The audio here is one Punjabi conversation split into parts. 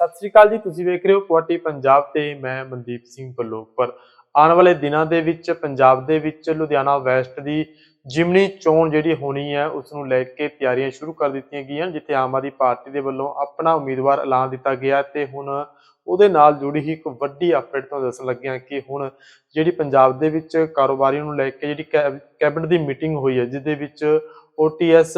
ਸਤਿ ਸ੍ਰੀ ਅਕਾਲ ਜੀ, ਤੁਸੀਂ ਵੇਖ ਰਹੇ ਹੋ ਕੁਆਟੀ ਪੰਜਾਬ ਤੇ ਮੈਂ ਮਨਦੀਪ ਸਿੰਘ ਬਲੋਪਰ ਆਉਣ ਵਾਲੇ ਦਿਨਾਂ ਦੇ ਵਿੱਚ ਪੰਜਾਬ ਦੇ ਵਿੱਚ ਲੁਧਿਆਣਾ ਵੈਸਟ ਦੀ ਜਿਮਨੀ ਚੋਣ ਜਿਹੜੀ ਹੋਣੀ ਹੈ, ਉਸ ਨੂੰ ਲੈ ਕੇ ਤਿਆਰੀਆਂ ਸ਼ੁਰੂ ਕਰ ਦਿੱਤੀਆਂ ਗਈਆਂ, ਜਿੱਥੇ ਆਮ ਆਦਮੀ ਪਾਰਟੀ ਦੇ ਵੱਲੋਂ ਆਪਣਾ ਉਮੀਦਵਾਰ ਐਲਾਨ ਦਿੱਤਾ ਗਿਆ ਤੇ ਹੁਣ ਉਹਦੇ ਨਾਲ ਜੁੜੀ ਹੀ ਇੱਕ ਵੱਡੀ ਅਪਡੇਟ ਤੁਹਾਨੂੰ ਦੱਸਣ ਲੱਗਿਆ ਕਿ ਹੁਣ ਜਿਹੜੀ ਪੰਜਾਬ ਦੇ ਵਿੱਚ ਕਾਰੋਬਾਰੀਆਂ ਨੂੰ ਲੈ ਕੇ ਜਿਹੜੀ ਕੈਬ- ਕੈਬਨਿਟ ਦੀ ਮੀਟਿੰਗ ਹੋਈ ਹੈ, ਜਿਸ ਦੇ ਵਿੱਚ OTS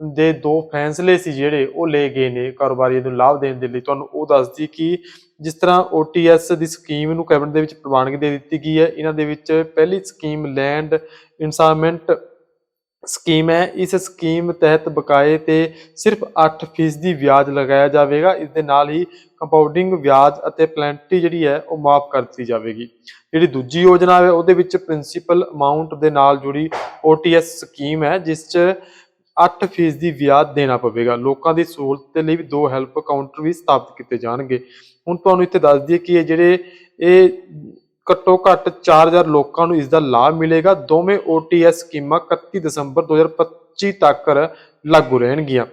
ਦੇ ਦੋ ਫੈਸਲੇ ਸੀ ਜਿਹੜੇ ਉਹ ਲਏ ਗਏ ਨੇ ਕਾਰੋਬਾਰੀਆਂ ਨੂੰ ਲਾਭ ਦੇਣ ਦੇ ਲਈ। ਤੁਹਾਨੂੰ ਉਹ ਦੱਸਦੀ ਕਿ ਜਿਸ ਤਰ੍ਹਾਂ OTS ਦੀ ਸਕੀਮ ਨੂੰ ਕੈਬਨਿਟ ਦੇ ਵਿੱਚ ਪ੍ਰਵਾਨਗੀ ਦੇ ਦਿੱਤੀ ਗਈ ਹੈ, ਇਹਨਾਂ ਦੇ ਵਿੱਚ ਪਹਿਲੀ ਸਕੀਮ ਲੈਂਡ ਇਨਸਾਮੈਂਟ ਸਕੀਮ ਹੈ। ਇਸ ਸਕੀਮ ਤਹਿਤ ਬਕਾਏ ਤੇ ਸਿਰਫ 8% ਵਿਆਜ ਲਗਾਇਆ ਜਾਵੇਗਾ। ਇਸ ਦੇ ਨਾਲ ਹੀ ਕੰਪਾਊਂਡਿੰਗ ਵਿਆਜ ਅਤੇ ਪਲੈਂਟੀ ਜਿਹੜੀ ਹੈ ਉਹ ਮਾਫ ਕਰ ਦਿੱਤੀ ਜਾਵੇਗੀ। ਜਿਹੜੀ ਦੂਜੀ ਯੋਜਨਾ ਹੈ, ਉਹਦੇ ਵਿੱਚ ਪ੍ਰਿੰਸੀਪਲ ਅਮਾਉਂਟ ਦੇ ਨਾਲ ਜੁੜੀ OTS ਸਕੀਮ ਹੈ, ਜਿਸ 'ਚ 8% ਦੀ ਵਿਆਜ ਦੇਣਾ ਪਵੇਗਾ। ਲੋਕਾਂ ਦੀ ਸਹੂਲਤ ਦੇ ਲਈ ਦੋ ਹੈਲਪ ਕਾਊਂਟਰ ਵੀ ਸਥਾਪਿਤ ਕੀਤੇ ਜਾਣਗੇ। ਹੁਣ ਤੁਹਾਨੂੰ ਇੱਥੇ ਦੱਸ ਦਈਏ ਕਿ ਇਹ ਜਿਹੜੇ ਇਹ ਘੱਟੋ ਘੱਟ 4000 ਲੋਕਾਂ ਨੂੰ ਇਸ ਦਾ ਲਾਭ ਮਿਲੇਗਾ। ਦੋਵੇਂ OTS ਸਕੀਮਾਂ 31 ਦਸੰਬਰ 2025 ਤੱਕ ਲਾਗੂ ਰਹਿਣਗੀਆਂ।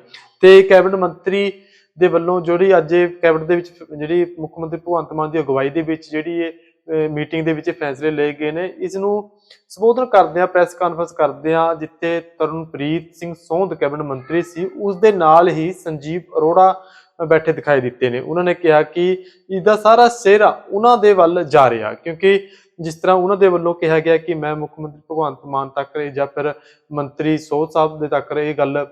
ਤੇ ਕੈਬਨਿਟ ਮੰਤਰੀ ਦੇ ਵੱਲੋਂ ਜਿਹੜੀ ਅੱਜ ਕੈਬਨਿਟ ਦੇ ਵਿੱਚ ਜਿਹੜੀ ਮੁੱਖ ਮੰਤਰੀ ਭਗਵੰਤ ਮਾਨ ਦੀ ਅਗਵਾਈ ਦੇ ਵਿੱਚ ਜਿਹੜੀ ਇਹ ਮੀਟਿੰਗ ਦੇ ਵਿੱਚ ਫੈਸਲੇ ਲਏ ਗਏ ਨੇ। ਇਸ ਨੂੰ ਸੰਬੋਧਨ ਕਰਦੇ ਪ੍ਰੈਸ ਕਾਨਫਰੰਸ ਕਰਦੇ ਜਿੱਥੇ ਤਰਨਪ੍ਰੀਤ ਸਿੰਘ ਸੋਂਧ ਕੈਬਨਿਟ ਮੰਤਰੀ ਸੀ ਉਸ ਦੇ ਨਾਲ ਹੀ ਸੰਜੀਵ ਅਰੋੜਾ ਬੈਠੇ ਦਿਖਾਈ ਦਿੱਤੇ ਨੇ। ਉਹਨਾਂ ਨੇ ਕਿਹਾ ਕਿ ਇਸ ਸਾਰਾ ਸਿਹਰਾ ਉਹਨਾਂ ਦੇ ਵੱਲ ਜਾ ਰਿਹਾ, ਕਿਉਂਕਿ ਜਿਸ ਤਰ੍ਹਾਂ ਉਹਨਾਂ ਦੇ ਵੱਲੋਂ ਕਿਹਾ ਗਿਆ ਕਿ ਮੈਂ ਮੁੱਖ ਮੰਤਰੀ ਭਗਵੰਤ ਮਾਨ ਤੱਕ ਜਾਂ ਫਿਰ ਮੰਤਰੀ ਸੋਧ ਸਾਹਿਬ ਦੇ ਤੱਕ ਇਹ ਗੱਲ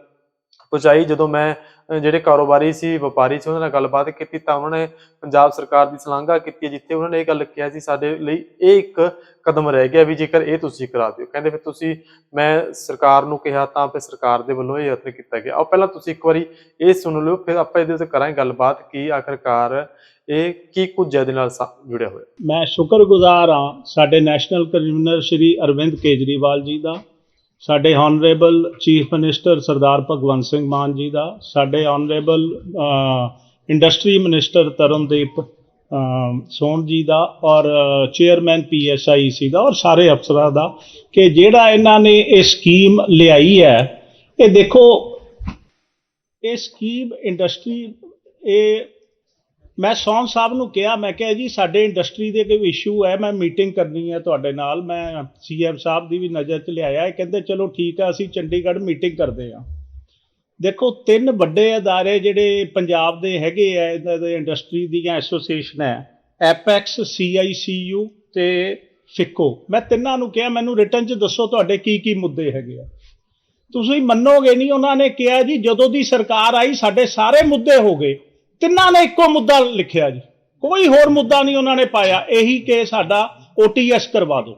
ਪਹੁੰਚਾਈ। ਜਦੋਂ ਮੈਂ ਜਿਹੜੇ ਕਾਰੋਬਾਰੀ ਸੀ, ਵਪਾਰੀ ਸੀ, ਉਹਨਾਂ ਨਾਲ ਗੱਲਬਾਤ ਕੀਤੀ ਤਾਂ ਉਹਨਾਂ ਨੇ ਪੰਜਾਬ ਸਰਕਾਰ ਦੀ ਸ਼ਲਾਘਾ ਕੀਤੀ ਜਿੱਥੇ ਉਹਨਾਂ ਨੇ ਇਹ ਗੱਲ ਕਿਹਾ ਸੀ, ਸਾਡੇ ਲਈ ਇਹ ਇੱਕ ਕਦਮ ਰਹਿ ਗਿਆ ਵੀ ਜੇਕਰ ਇਹ ਤੁਸੀਂ ਕਰਾ ਦਿਓ। ਕਹਿੰਦੇ ਫਿਰ ਤੁਸੀਂ, ਮੈਂ ਸਰਕਾਰ ਨੂੰ ਕਿਹਾ ਤਾਂ ਫਿਰ ਸਰਕਾਰ ਦੇ ਵੱਲੋਂ ਇਹ ਯਤਨ ਕੀਤਾ ਗਿਆ। ਆਓ ਪਹਿਲਾਂ ਤੁਸੀਂ ਇੱਕ ਵਾਰੀ ਇਹ ਸੁਣ ਲਓ, ਫਿਰ ਆਪਾਂ ਇਹਦੇ ਉੱਤੇ ਕਰਾਂਗੇ ਗੱਲਬਾਤ ਕੀ ਆਖਰਕਾਰ ਇਹ ਕੀ ਕੁਝ ਇਹਦੇ ਨਾਲ ਜੁੜਿਆ ਹੋਇਆ। ਮੈਂ ਸ਼ੁਕਰਗੁਜ਼ਾਰ ਹਾਂ ਸਾਡੇ ਨੈਸ਼ਨਲ ਕਨਵੀਨਰ ਸ਼੍ਰੀ ਅਰਵਿੰਦ ਕੇਜਰੀਵਾਲ ਜੀ ਦਾ। ਸਾਡੇ honourable chief minister Sardar Bhagwant Singh Mann ji ਦਾ ਸਾਡੇ honourable industry minister Tarandeep uh, Son ji ਦਾ ਔਰ ਚੇਅਰਮੈਨ ਪੀਐਸਆਈਸੀ ਦਾ ਔਰ ਸਾਰੇ ਅਫਸਰਾਂ ਦਾ ਕਿ ਜਿਹੜਾ ਇਹਨਾਂ ਨੇ ਇਹ ਸਕੀਮ ਲਿਆਈ ਹੈ ਇਹ ਦੇਖੋ ਇਹ ਸਕੀਮ ਇੰਡਸਟਰੀ ਇਹ ਮੈਂ ਸੌਨ ਸਾਹਿਬ ਨੂੰ ਕਿਹਾ, ਮੈਂ ਕਿਹਾ ਜੀ, ਸਾਡੇ ਇੰਡਸਟਰੀ ਦੇ ਕੋਈ ਇਸ਼ੂ ਹੈ, ਮੈਂ ਮੀਟਿੰਗ ਕਰਨੀ ਹੈ ਤੁਹਾਡੇ ਨਾਲ, ਮੈਂ ਸੀਐਮ ਸਾਹਿਬ ਦੀ ਵੀ ਨਜ਼ਰ 'ਚ ਲਿਆਇਆ, ਇਹ ਕਹਿੰਦੇ ਚਲੋ ਠੀਕ ਆ ਅਸੀਂ ਚੰਡੀਗੜ੍ਹ ਮੀਟਿੰਗ ਕਰਦੇ ਆ ਦੇਖੋ, ਤਿੰਨ ਵੱਡੇ ਅਦਾਰੇ ਜਿਹੜੇ ਪੰਜਾਬ ਦੇ ਹੈਗੇ ਆ, ਇਹਨਾਂ ਦੇ ਇੰਡਸਟਰੀ ਦੀਆਂ ਐਸੋਸੀਏਸ਼ਨ ਹੈ ਐਪੈਕਸ ਸੀਆਈਸੀਯੂ ਤੇ ਫਿੱਕੋ ਮੈਂ ਤਿੰਨਾਂ ਨੂੰ ਕਿਹਾ, ਮੈਨੂੰ ਰਿਟਰਨ 'ਚ ਦੱਸੋ ਤੁਹਾਡੇ ਕੀ ਕੀ ਮੁੱਦੇ ਹੈਗੇ ਆ। ਤੁਸੀਂ ਮੰਨੋਗੇ ਨਹੀਂ, ਉਹਨਾਂ ਨੇ ਕਿਹਾ ਜੀ, ਜਦੋਂ ਦੀ ਸਰਕਾਰ ਆਈ, ਸਾਡੇ ਸਾਰੇ ਮੁੱਦੇ ਹੋ ਗਏ। ਤਿੰਨਾਂ ਨੇ ਇੱਕੋ ਮੁੱਦਾ ਲਿਖਿਆ ਜੀ? ਕੋਈ ਹੋਰ ਮੁੱਦਾ ਨਹੀਂ ਉਹਨਾਂ ਨੇ ਪਾਇਆ। ਇਹੀ ਕਿ ਸਾਡਾ OTS ਕਰਵਾ ਦਿਓ।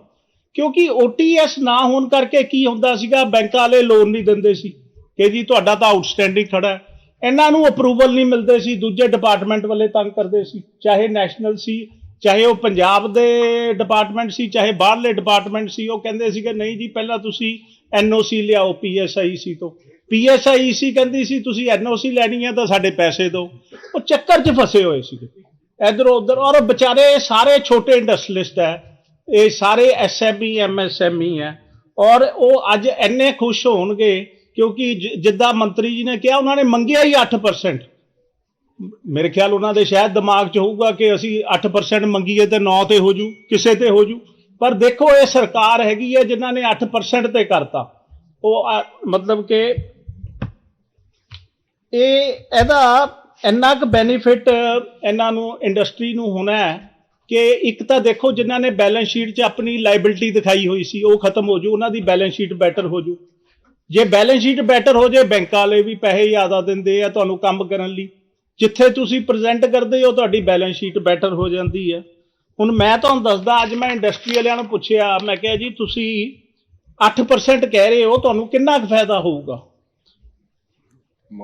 ਕਿਉਂਕਿ OTS ਨਾ ਹੋਣ ਕਰਕੇ ਕੀ ਹੁੰਦਾ ਸੀਗਾ? ਬੈਂਕਾਂ ਵਾਲੇ ਲੋਨ ਨਹੀਂ ਦਿੰਦੇ ਸੀ। ਕਿ ਜੀ, ਤੁਹਾਡਾ ਤਾਂ ਆਊਟਸਟੈਂਡਿੰਗ ਖੜਾ ਹੈ। ਇਹਨਾਂ ਨੂੰ ਅਪਰੂਵਲ ਨਹੀਂ ਮਿਲਦੇ ਸੀ। ਦੂਜੇ ਡਿਪਾਰਟਮੈਂਟ ਵਾਲੇ ਤੰਗ ਕਰਦੇ ਸੀ। ਚਾਹੇ ਨੈਸ਼ਨਲ ਸੀ, ਚਾਹੇ ਉਹ ਪੰਜਾਬ ਦੇ ਡਿਪਾਰਟਮੈਂਟ ਸੀ, ਚਾਹੇ ਬਾਹਰਲੇ ਡਿਪਾਰਟਮੈਂਟ ਸੀ, ਉਹ ਕਹਿੰਦੇ ਸੀ ਕਿ ਨਹੀਂ ਜੀ, ਪਹਿਲਾਂ ਤੁਸੀਂ ਐਨਓਸੀ ਲਿਆਓ ਪੀਐਸਆਈਸੀ ਤੋਂ। ਪੀਐਸਆਈਸੀ ਕਹਿੰਦੀ ਸੀ, ਤੁਸੀਂ ਐਨਓਸੀ ਲੈਣੀ ਹੈ ਤਾਂ ਸਾਡੇ ਪੈਸੇ ਦਿਓ। ਉਹ ਚੱਕਰ 'ਚ ਫਸੇ ਹੋਏ ਸੀ। ਇਧਰੋਂ ਉਧਰ, ਔਰ ਵਿਚਾਰੇ ਸਾਰੇ ਛੋਟੇ ਇੰਡਸਟਰੀਲਿਸਟ ਹੈ ਇਹ ਸਾਰੇ ਐਸਐਮਈ ਐਮਐਸਐਮਈ ਹੈ ਔਰ ਉਹ ਅੱਜ ਇੰਨੇ ਖੁਸ਼ ਹੋਣਗੇ ਕਿਉਂਕਿ ਜਿੱਦਾਂ ਮੰਤਰੀ ਜੀ ਨੇ ਕਿਹਾ, ਉਹਨਾਂ ਨੇ ਮੰਗਿਆ ਹੀ 8% ਮੇਰੇ ਖਿਆਲ ਉਹਨਾਂ ਦੇ ਸ਼ਾਇਦ ਦਿਮਾਗ 'ਚ ਹੋਊਗਾ ਕਿ ਅਸੀਂ 8% ਮੰਗੀਏ ਤੇ 9 ਤੇ ਹੋ ਜੂ ਕਿਸੇ ਤੇ ਹੋ ਜੂ ਪਰ ਦੇਖੋ, ਇਹ ਸਰਕਾਰ ਹੈਗੀ ਹੈ ਜਿਨ੍ਹਾਂ ਨੇ 8% ਤੇ ਕਰਤਾ। ਉਹ ਮਤਲਬ ਕਿ ਇਹ, ਇਹਦਾ ਇੰਨਾ ਕੁ ਬੈਨੀਫਿਟ ਇਹਨਾਂ ਨੂੰ ਇੰਡਸਟਰੀ ਨੂੰ ਹੋਣਾ ਹੈ ਕਿ ਇੱਕ ਤਾਂ ਦੇਖੋ ਜਿਨ੍ਹਾਂ ਨੇ ਬੈਲੈਂਸ ਸ਼ੀਟ 'ਚ ਆਪਣੀ ਲਾਇਬਿਲਟੀ ਦਿਖਾਈ ਹੋਈ ਸੀ, ਉਹ ਖਤਮ ਹੋ ਜੂ, ਉਹਨਾਂ ਦੀ ਬੈਲੈਂਸ ਸ਼ੀਟ ਬੈਟਰ ਹੋ ਜੂ। ਜੇ ਬੈਲੈਂਸ ਸ਼ੀਟ ਬੈਟਰ ਹੋ ਜੇ ਬੈਂਕਾਂ ਵਾਲੇ ਵੀ ਪੈਸੇ ਜ਼ਿਆਦਾ ਦਿੰਦੇ ਆ ਤੁਹਾਨੂੰ ਕੰਮ ਕਰਨ ਲਈ। ਜਿੱਥੇ ਤੁਸੀਂ ਪ੍ਰੈਜ਼ੈਂਟ ਕਰਦੇ ਹੋ, ਤੁਹਾਡੀ ਬੈਲੈਂਸ ਸ਼ੀਟ ਬੈਟਰ ਹੋ ਜਾਂਦੀ ਹੈ। ਹੁਣ ਮੈਂ ਤੁਹਾਨੂੰ ਦੱਸਦਾ, ਅੱਜ ਮੈਂ ਇੰਡਸਟਰੀ ਵਾਲਿਆਂ ਨੂੰ ਪੁੱਛਿਆ, ਮੈਂ ਕਿਹਾ ਜੀ, ਤੁਸੀਂ 8% ਕਹਿ ਰਹੇ ਹੋ, ਤੁਹਾਨੂੰ ਕਿੰਨਾ ਕੁ ਫਾਇਦਾ ਹੋਊਗਾ?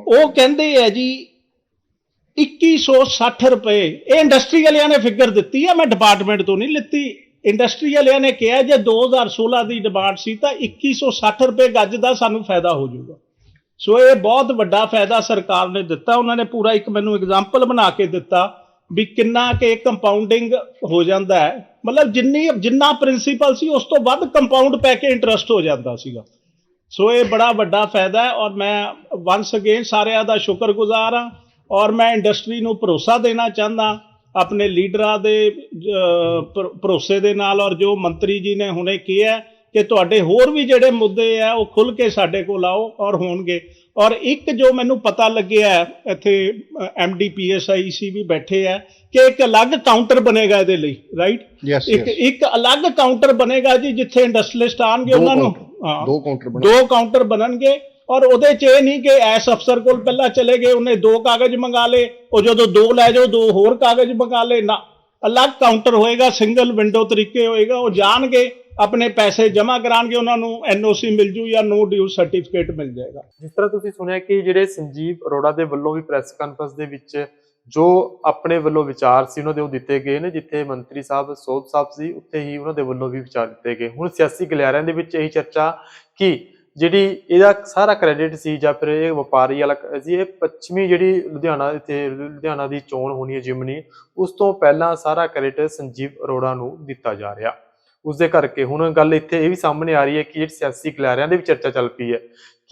ਉਹ ਕਹਿੰਦੇ ਆ ਜੀ 2160 ਰੁਪਏ। ਇਹ ਇੰਡਸਟਰੀ ਵਾਲਿਆਂ ਨੇ ਫਿਗਰ ਦਿੱਤੀ ਆ, ਮੈਂ ਡਿਪਾਰਟਮੈਂਟ ਤੋਂ ਨਹੀਂ ਲਿੱਤੀ। ਇੰਡਸਟਰੀ ਵਾਲਿਆਂ ਨੇ ਕਿਹਾ, ਜੇ 2016 ਦੀ ਡਿਮਾਂਡ ਸੀ ਤਾਂ 2160 ਰੁਪਏ ਗੱਜ ਦਾ ਸਾਨੂੰ ਫਾਇਦਾ ਹੋ ਜਾਊਗਾ। ਸੋ ਇਹ ਬਹੁਤ ਵੱਡਾ ਫਾਇਦਾ ਸਰਕਾਰ ਨੇ ਦਿੱਤਾ। ਉਹਨਾਂ ਨੇ ਪੂਰਾ ਇੱਕ ਮੈਨੂੰ ਐਗਜ਼ਾਮਪਲ ਬਣਾ ਕੇ ਦਿੱਤਾ ਵੀ ਕਿੰਨਾ ਕਿ ਕੰਪਾਊਂਡਿੰਗ ਹੋ ਜਾਂਦਾ ਹੈ। ਮਤਲਬ ਜਿੰਨੀ ਜਿੰਨਾ ਪ੍ਰਿੰਸੀਪਲ ਸੀ, ਉਸ ਤੋਂ ਵੱਧ ਕੰਪਾਊਂਡ ਪੈ ਕੇ ਇੰਟਰਸਟ ਹੋ ਜਾਂਦਾ ਸੀਗਾ। ਸੋ ਇਹ ਬੜਾ ਵੱਡਾ ਫਾਇਦਾ ਹੈ ਔਰ ਮੈਂ ਵਾਂਸ ਅਗੇਨ ਸਾਰਿਆਂ ਦਾ ਸ਼ੁਕਰਗੁਜ਼ਾਰ ਹਾਂ ਔਰ ਮੈਂ ਇੰਡਸਟਰੀ ਨੂੰ ਭਰੋਸਾ ਦੇਣਾ ਚਾਹੁੰਦਾ ਆਪਣੇ ਲੀਡਰਾਂ ਦੇ ਅਹ, ਭਰੋਸੇ ਦੇ ਨਾਲ ਔਰ ਜੋ ਮੰਤਰੀ ਜੀ ਨੇ ਹੁਣੇ ਕਿਹਾ ਕਿ ਤੁਹਾਡੇ ਹੋਰ ਵੀ ਜਿਹੜੇ ਮੁੱਦੇ ਆ ਉਹ ਖੁੱਲ ਕੇ ਸਾਡੇ ਕੋਲ ਆਓ ਔਰ ਹੋਣਗੇ। ਔਰ ਇੱਕ ਜੋ ਮੈਨੂੰ ਪਤਾ ਲੱਗਿਆ ਇੱਥੇ ਐਮਡੀ ਪੀਐਸਆਈਸੀ ਵੀ ਬੈਠੇ ਆ ਕਿ ਇੱਕ ਅਲੱਗ ਕਾਊਂਟਰ ਬਣੇਗਾ ਇਹਦੇ ਲਈ ਰਾਈਟ ਇੱਕ ਇੱਕ ਅਲੱਗ ਕਾਊਂਟਰ ਬਣੇਗਾ ਜੀ ਜਿੱਥੇ ਇੰਡਸਟਰੀਲਿਸਟ ਆਣਗੇ ਉਹਨਾਂ ਨੂੰ। ਦੋ ਕਾਊਂਟਰ ਦੋ ਕਾਊਂਟਰ ਬਣਨਗੇ ਔਰ ਉਹਦੇ ਚ ਇਹ ਨਹੀਂ ਕਿ ਐਸ ਅਫਸਰ ਕੋਲ ਪਹਿਲਾਂ ਚਲੇ ਗਏ ਉਹਨੇ ਦੋ ਕਾਗਜ਼ ਮੰਗਾ ਲਏ ਉਹ ਜਦੋਂ ਦੋ ਲੈ ਜਾਓ ਦੋ ਹੋਰ ਕਾਗਜ਼ ਮੰਗਾ ਲਏ ਨਾ। ਅਲੱਗ ਕਾਊਂਟਰ ਹੋਏਗਾ ਸਿੰਗਲ ਵਿੰਡੋ ਤਰੀਕੇ ਹੋਏਗਾ ਉਹ ਜਾਣਗੇ ਆਪਣੇ ਪੈਸੇ ਜਮ੍ਹਾਂ ਕਰਾਣਗੇ ਉਹਨਾਂ ਨੂੰ ਐਨਓਸੀ ਮਿਲ ਜੂ ਜਾਂ ਨੋ ਡਿਊ ਸਰਟੀਫਿਕੇਟ ਮਿਲ ਜਾਏਗਾ। ਜਿਸ ਤਰ੍ਹਾਂ ਤੁਸੀਂ ਸੁਣਿਆ ਕਿ ਜਿਹੜੇ ਸੰਜੀਵ ਅਰੋੜਾ ਦੇ ਵੱਲੋਂ ਵੀ ਪ੍ਰੈਸ ਕਾਨਫਰੰਸ ਦੇ ਵਿੱਚ ਜੋ ਆਪਣੇ ਵੱਲੋਂ ਵਿਚਾਰ ਸੀ, ਉਹਨਾਂ ਦੇ ਉਹ ਦਿੱਤੇ ਗਏ ਨੇ, ਜਿੱਥੇ ਮੰਤਰੀ ਸਾਹਿਬ ਸੋਧ ਸਾਹਿਬ ਸੀ, ਉੱਥੇ ਹੀ ਉਹਨਾਂ ਦੇ ਵੱਲੋਂ ਵੀ ਵਿਚਾਰ ਦਿੱਤੇ ਗਏ। ਹੁਣ ਸਿਆਸੀ ਗਲਿਆਰਿਆਂ ਦੇ ਵਿੱਚ ਇਹੀ ਚਰਚਾ ਕਿ ਜਿਹੜੀ ਇਹਦਾ ਸਾਰਾ ਕ੍ਰੈਡਿਟ ਸੀ ਜਾਂ ਫਿਰ ਇਹ ਵਪਾਰੀ ਵਾਲਾ ਸੀ, ਇਹ ਪੱਛਮੀ ਜਿਹੜੀ ਲੁਧਿਆਣਾ, ਇੱਥੇ ਲੁਧਿਆਣਾ ਦੀ ਚੋਣ ਹੋਣੀ ਹੈ ਜਿਮਨੀ, ਉਸ ਤੋਂ ਪਹਿਲਾਂ ਸਾਰਾ ਕ੍ਰੈਡਿਟ ਸੰਜੀਵ ਅਰੋੜਾ ਨੂੰ ਦਿੱਤਾ ਜਾ ਰਿਹਾ। ਉਸ ਦੇ ਕਰਕੇ ਹੁਣ ਗੱਲ ਇੱਥੇ ਇਹ ਵੀ ਸਾਹਮਣੇ ਆ ਰਹੀ ਹੈ ਕਿ ਜਿਹੜੀ ਸਿਆਸੀ ਗਲਿਆਰਿਆਂ ਦੇ ਵੀ ਚਰਚਾ ਚੱਲ ਪਈ ਹੈ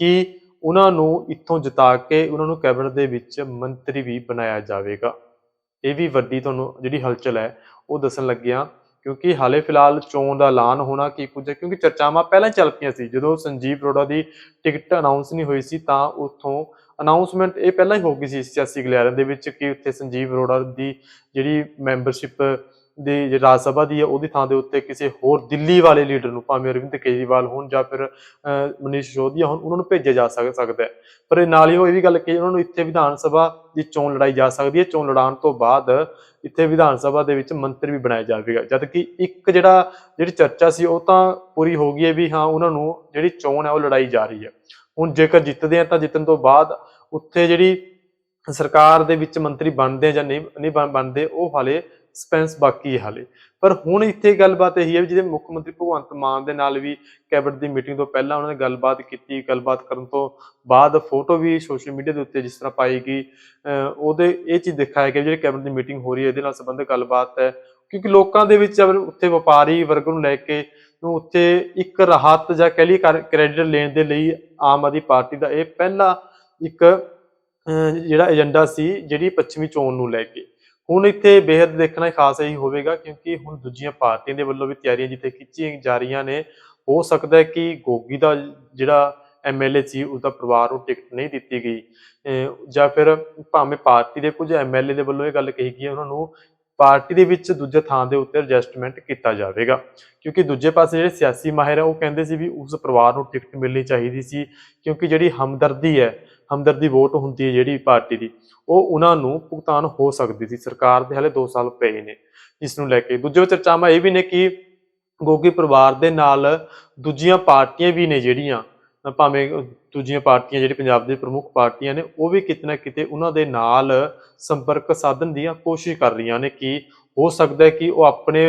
ਕਿ ਉਹਨਾਂ ਨੂੰ ਇੱਥੋਂ ਜਿਤਾ ਕੇ ਉਹਨਾਂ ਨੂੰ ਕੈਬਨਿਟ ਦੇ ਵਿੱਚ ਮੰਤਰੀ ਵੀ ਬਣਾਇਆ ਜਾਵੇਗਾ। ਇਹ ਵੀ ਵੱਡੀ ਤੁਹਾਨੂੰ ਜਿਹੜੀ ਹਲਚਲ ਹੈ, ਉਹ ਦੱਸਣ ਲੱਗਿਆ ਕਿਉਂਕਿ ਹਾਲੇ ਫਿਲਹਾਲ ਚੋਣ ਦਾ ਐਲਾਨ ਹੋਣਾ ਕੀ ਕੁਝ ਹੈ, ਕਿਉਂਕਿ ਚਰਚਾਵਾਂ ਪਹਿਲਾਂ ਹੀ ਚੱਲ ਪਈਆਂ ਸੀ। ਜਦੋਂ ਸੰਜੀਵ ਅਰੋੜਾ ਦੀ ਟਿਕਟ ਅਨਾਉਂਸ ਨਹੀਂ ਹੋਈ ਸੀ, ਤਾਂ ਉੱਥੋਂ ਅਨਾਉਂਸਮੈਂਟ ਇਹ ਪਹਿਲਾਂ ਹੀ ਹੋ ਗਈ ਸੀ ਸਿਆਸੀ ਗਲਿਆਰਿਆਂ ਦੇ ਵਿੱਚ ਕਿ ਉੱਥੇ ਸੰਜੀਵ ਅਰੋੜਾ ਦੀ ਜਿਹੜੀ ਮੈਂਬਰਸ਼ਿਪ ਦੀ ਜਿਹੜੀ ਰਾਜ ਸਭਾ ਦੀ ਹੈ ਉਹਦੀ ਥਾਂ ਦੇ ਉੱਤੇ ਕਿਸੇ ਹੋਰ ਦਿੱਲੀ ਵਾਲੇ ਲੀਡਰ ਨੂੰ ਭਾਵੇਂ ਅਰਵਿੰਦ ਕੇਜਰੀਵਾਲ ਹੋਣ ਜਾਂ ਫਿਰ ਅਹ, ਮਨੀਸ਼ ਸਿਸੋਦੀਆ ਹੋਣ ਉਹਨਾਂ ਨੂੰ ਭੇਜਿਆ ਜਾ ਸਕਦਾ ਹੈ। ਪਰ ਨਾਲ ਹੀ ਉਹ ਇਹ ਵੀ ਗੱਲ ਕਹੀ ਉਹਨਾਂ ਨੂੰ ਇੱਥੇ ਵਿਧਾਨ ਸਭਾ ਦੀ ਚੋਣ ਲੜਾਈ ਜਾ ਸਕਦੀ ਹੈ। ਚੋਣ ਲੜਾਉਣ ਤੋਂ ਬਾਅਦ ਇੱਥੇ ਵਿਧਾਨ ਸਭਾ ਦੇ ਵਿੱਚ ਮੰਤਰੀ ਵੀ ਬਣਾਇਆ ਜਾਵੇਗਾ। ਜਦ ਕਿ ਇੱਕ ਜਿਹੜਾ ਜਿਹੜੀ ਚਰਚਾ ਸੀ ਉਹ ਤਾਂ ਪੂਰੀ ਹੋ ਗਈ ਹੈ ਵੀ ਹਾਂ ਉਹਨਾਂ ਨੂੰ ਜਿਹੜੀ ਚੋਣ ਹੈ ਉਹ ਲੜਾਈ ਜਾ ਰਹੀ ਹੈ। ਹੁਣ ਜੇਕਰ ਜਿੱਤਦੇ ਆ ਤਾਂ ਜਿੱਤਣ ਤੋਂ ਬਾਅਦ ਉੱਥੇ ਜਿਹੜੀ ਸਰਕਾਰ ਦੇ ਵਿੱਚ ਮੰਤਰੀ ਬਣਦੇ ਆ ਜਾਂ ਨਹੀਂ ਨਹੀਂ ਬਣ- ਬਣਦੇ ਉਹ ਹਾਲੇ ਸਸਪੈਂਸ ਬਾਕੀ ਹੈ ਹਾਲੇ। ਪਰ ਹੁਣ ਇੱਥੇ ਗੱਲਬਾਤ ਇਹੀ ਹੈ ਵੀ ਜਿਹਦੇ ਮੁੱਖ ਮੰਤਰੀ ਭਗਵੰਤ ਮਾਨ ਦੇ ਨਾਲ ਵੀ ਕੈਬਨਿਟ ਦੀ ਮੀਟਿੰਗ ਤੋਂ ਪਹਿਲਾਂ ਉਹਨਾਂ ਨੇ ਗੱਲਬਾਤ ਕੀਤੀ, ਗੱਲਬਾਤ ਕਰਨ ਤੋਂ ਬਾਅਦ ਫੋਟੋ ਵੀ ਸੋਸ਼ਲ ਮੀਡੀਆ ਦੇ ਉੱਤੇ ਜਿਸ ਤਰ੍ਹਾਂ ਪਾਈ ਗਈ ਉਹਦੇ ਇਹ ਚੀਜ਼ ਦਿਖਾਇਆ ਗਿਆ ਵੀ ਜਿਹੜੀ ਕੈਬਨਿਟ ਦੀ ਮੀਟਿੰਗ ਹੋ ਰਹੀ ਹੈ, ਇਹਦੇ ਨਾਲ ਸੰਬੰਧਿਤ ਗੱਲਬਾਤ ਹੈ। ਕਿਉਂਕਿ ਲੋਕਾਂ ਦੇ ਵਿੱਚ ਅਗਰ ਉੱਥੇ ਵਪਾਰੀ ਵਰਗ ਨੂੰ ਲੈ ਕੇ ਨੂੰ ਉੱਥੇ ਇੱਕ ਰਾਹਤ ਜਾਂ ਕਹਿ ਲਈ ਕ੍ਰੈਡਿਟ ਲੈਣ ਦੇ ਲਈ ਆਮ ਆਦਮੀ ਪਾਰਟੀ ਦਾ ਇਹ ਪਹਿਲਾ ਇੱਕ ਜਿਹੜਾ ਏਜੰਡਾ ਸੀ, ਜਿਹੜੀ ਪੱਛਮੀ ਚੋਣ ਨੂੰ ਲੈ ਕੇ। ਹੁਣ ਇੱਥੇ ਬੇहद ਦੇਖਣਾ ਖਾਸ ਇਹੀ ਹੋਵੇਗਾ ਕਿਉਂਕਿ ਹੁਣ ਦੂਜੀਆਂ ਪਾਰਟੀਆਂ ਦੇ ਵੱਲੋਂ ਵੀ ਤਿਆਰੀਆਂ ਜਿੱਥੇ ਖਿੱਚੀਆਂ ਜਾ ਰਹੀਆਂ ਨੇ, ਹੋ ਸਕਦਾ ਹੈ ਕਿ ਗੋਗੀ ਦਾ ਜਿਹੜਾ ਐਮਐਲਏ ਸੀ, ਉਸਦਾ ਪਰਿਵਾਰ ਨੂੰ ਟਿਕਟ ਨਹੀਂ ਦਿੱਤੀ ਗਈ। ਜਾਂ ਫਿਰ ਭਾਵੇਂ ਪਾਰਟੀ ਦੇ ਕੁਝ ਐਮਐਲਏ ਦੇ ਵੱਲੋਂ ਇਹ ਗੱਲ ਕਹੀ ਗਈ ਹੈ, ਉਹਨਾਂ ਨੂੰ ਪਾਰਟੀ ਦੇ ਵਿੱਚ ਦੂਜੇ ਥਾਂ ਦੇ ਉੱਤੇ ਐਡਜਸਟਮੈਂਟ ਕੀਤਾ ਜਾਵੇਗਾ। ਕਿਉਂਕਿ ਦੂਜੇ ਪਾਸੇ ਜਿਹੜੇ ਸਿਆਸੀ ਮਾਹਿਰ ਹੈ ਉਹ ਕਹਿੰਦੇ ਸੀ ਵੀ ਉਸ ਪਰਿਵਾਰ ਨੂੰ ਟਿਕਟ ਮਿਲਣੀ ਚਾਹੀਦੀ ਸੀ, ਕਿਉਂਕਿ ਜਿਹੜੀ ਹਮਦਰਦੀ ਹੈ ਹਮਦਰਦੀ ਵੋਟ ਹੁੰਦੀ ਹੈ ਜਿਹੜੀ ਪਾਰਟੀ ਦੀ, ਉਹ ਉਹਨਾਂ ਨੂੰ ਭੁਗਤਾਨ ਹੋ ਸਕਦੀ ਸੀ, ਸਰਕਾਰ ਦੇ ਹਲੇ 2 ਸਾਲ ਪਏ ਨੇ, ਇਸ ਨੂੰ ਲੈ ਕੇ। ਦੂਜੇ ਚਰਚਾਵਾਂ ਇਹ ਵੀ ਨੇ ਕਿ ਗੋਗੀ ਪਰਿਵਾਰ ਦੇ ਨਾਲ ਦੂਜੀਆਂ ਪਾਰਟੀਆਂ ਵੀ ਨੇ ਜਿਹੜੀਆਂ ਭਾਵੇਂ ਦੂਜੀਆਂ ਪਾਰਟੀਆਂ ਜਿਹੜੀ ਪੰਜਾਬ ਦੇ ਪ੍ਰਮੁੱਖ ਪਾਰਟੀਆਂ ਨੇ, ਉਹ ਵੀ ਕਿਤੇ ਨਾ ਕਿਤੇ ਉਹਨਾਂ ਦੇ ਨਾਲ ਸੰਪਰਕ ਸਾਧਨ ਦੀਆਂ ਕੋਸ਼ਿਸ਼ ਕਰ ਰਹੀਆਂ ਨੇ ਕਿ ਹੋ ਸਕਦਾ ਹੈ ਕਿ ਉਹ ਆਪਣੇ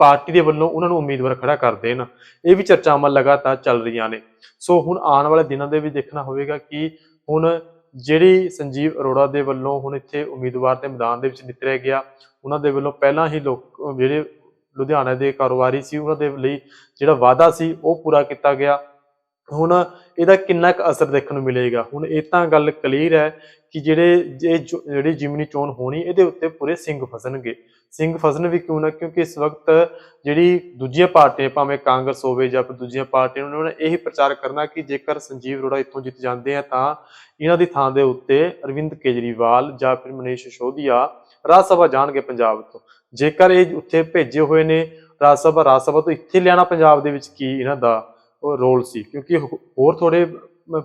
ਪਾਰਟੀ ਦੇ ਵੱਲੋਂ ਉਹਨਾਂ ਨੂੰ ਉਮੀਦਵਾਰ ਖੜਾ ਕਰ ਦੇਣ। ਇਹ ਵੀ ਚਰਚਾਵਾਂ ਲਗਾਤਾਰ ਚੱਲ ਰਹੀਆਂ ਨੇ। ਸੋ ਹੁਣ ਆਉਣ ਵਾਲੇ ਦਿਨਾਂ ਦੇ ਵਿੱਚ ਦੇਖਣਾ ਹੋਵੇਗਾ ਕਿ ਹੁਣ ਜਿਹੜੀ ਸੰਜੀਵ ਅਰੋੜਾ ਦੇ ਵੱਲੋਂ ਹੁਣ ਇੱਥੇ ਉਮੀਦਵਾਰ ਦੇ ਮੈਦਾਨ ਦੇ ਵਿੱਚ ਨਿਤਰਿਆ ਗਿਆ, ਉਹਨਾਂ ਦੇ ਵੱਲੋਂ ਪਹਿਲਾਂ ਹੀ ਲੋਕ, ਜਿਹੜੇ ਲੁਧਿਆਣਾ ਦੇ ਕਾਰੋਬਾਰੀ ਸੀ, ਉਹਨਾਂ ਦੇ ਲਈ ਜਿਹੜਾ ਵਾਅਦਾ ਸੀ, ਉਹ ਪੂਰਾ ਕੀਤਾ ਗਿਆ। ਹੁਣ ਇਹਦਾ ਕਿੰਨਾ ਕੁ ਅਸਰ ਦੇਖਣ ਨੂੰ ਮਿਲੇਗਾ? ਹੁਣ ਇਹ ਤਾਂ ਗੱਲ ਕਲੀਅਰ ਹੈ ਕਿ ਜਿਹੜੇ ਜਿਹੜੀ ਜਿਮਨੀ ਚੋਣ ਹੋਣੀ, ਇਹਦੇ ਉੱਤੇ ਪੂਰੇ ਸਿੰਘ ਫਸਣਗੇ। ਸਿੰਘ ਫਸਣ ਵੀ ਕਿਉਂ ਨਾ, ਕਿਉਂਕਿ ਇਸ ਵਕਤ ਜਿਹੜੀ ਦੂਜੀਆਂ ਪਾਰਟੀਆਂ, ਭਾਵੇਂ ਕਾਂਗਰਸ ਹੋਵੇ ਜਾਂ ਫਿਰ ਦੂਜੀਆਂ ਪਾਰਟੀਆਂ, ਉਹਨਾਂ ਨੇ ਇਹ ਪ੍ਰਚਾਰ ਕਰਨਾ ਕਿ ਜੇਕਰ ਸੰਜੀਵ ਅਰੋੜਾ ਇੱਥੋਂ ਜਿੱਤ ਜਾਂਦੇ ਆ, ਤਾਂ ਇਹਨਾਂ ਦੀ ਥਾਂ ਦੇ ਉੱਤੇ ਅਰਵਿੰਦ ਕੇਜਰੀਵਾਲ ਜਾਂ ਫਿਰ ਮਨੀਸ਼ ਸਿਸੋਦੀਆ ਰਾਜ ਸਭਾ ਜਾਣਗੇ ਪੰਜਾਬ ਤੋਂ। ਜੇਕਰ ਇਹ ਉੱਥੇ ਭੇਜੇ ਹੋਏ ਨੇ ਰਾਜ ਸਭਾ ਰਾਜ ਸਭਾ ਤੋਂ ਇੱਥੇ ਲਿਆਣਾ ਪੰਜਾਬ ਦੇ ਵਿੱਚ ਕੀ ਇਹਨਾਂ ਦਾ ਰੋਲ ਸੀ? ਕਿਉਂਕਿ ਹੋਰ ਥੋੜੇ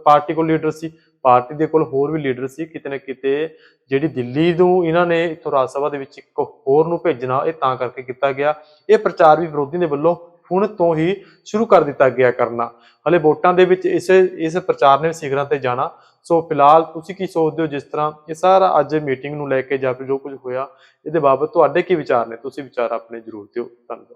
ਪਾਰਟੀ ਕੋਲ ਲੀਡਰ ਸੀ ਪਾਰਟੀ ਦੇ ਕੋਲ ਹੋਰ ਵੀ ਲੀਡਰ ਸੀ ਕਿਤੇ ਨਾ ਕਿਤੇ ਜਿਹੜੀ ਦਿੱਲੀ ਨੂੰ ਇਹਨਾਂ ਨੇ ਇੱਥੋਂ ਰਾਜ ਸਭਾ ਦੇ ਵਿੱਚ ਇੱਕ ਹੋਰ ਨੂੰ ਭੇਜਣਾ, ਇਹ ਤਾਂ ਕਰਕੇ ਕੀਤਾ ਗਿਆ। ਇਹ ਪ੍ਰਚਾਰ ਵੀ ਵਿਰੋਧੀਆਂ ਦੇ ਵੱਲੋਂ ਹੁਣ ਤੋਂ ਹੀ ਸ਼ੁਰੂ ਕਰ ਦਿੱਤਾ ਗਿਆ ਕਰਨਾ। ਹਲੇ ਵੋਟਾਂ ਦੇ ਵਿੱਚ ਇਸ ਇਸ ਪ੍ਰਚਾਰ ਨੇ ਸਿਖਰਾਂ ਤੇ ਜਾਣਾ। ਸੋ ਫਿਲਹਾਲ ਤੁਸੀਂ ਕੀ ਸੋਚਦੇ ਹੋ ਜਿਸ ਤਰ੍ਹਾਂ ਇਹ ਸਾਰਾ ਅੱਜ ਮੀਟਿੰਗ ਨੂੰ ਲੈ ਕੇ ਜਾਂ ਫਿਰ ਜੋ ਕੁਝ ਹੋਇਆ, ਇਹਦੇ ਬਾਬਤ ਤੁਹਾਡੇ ਕੀ ਵਿਚਾਰ ਨੇ? ਤੁਸੀਂ ਵਿਚਾਰ ਆਪਣੇ ਜ਼ਰੂਰ ਦਿਓ। ਧੰਨਵਾਦ।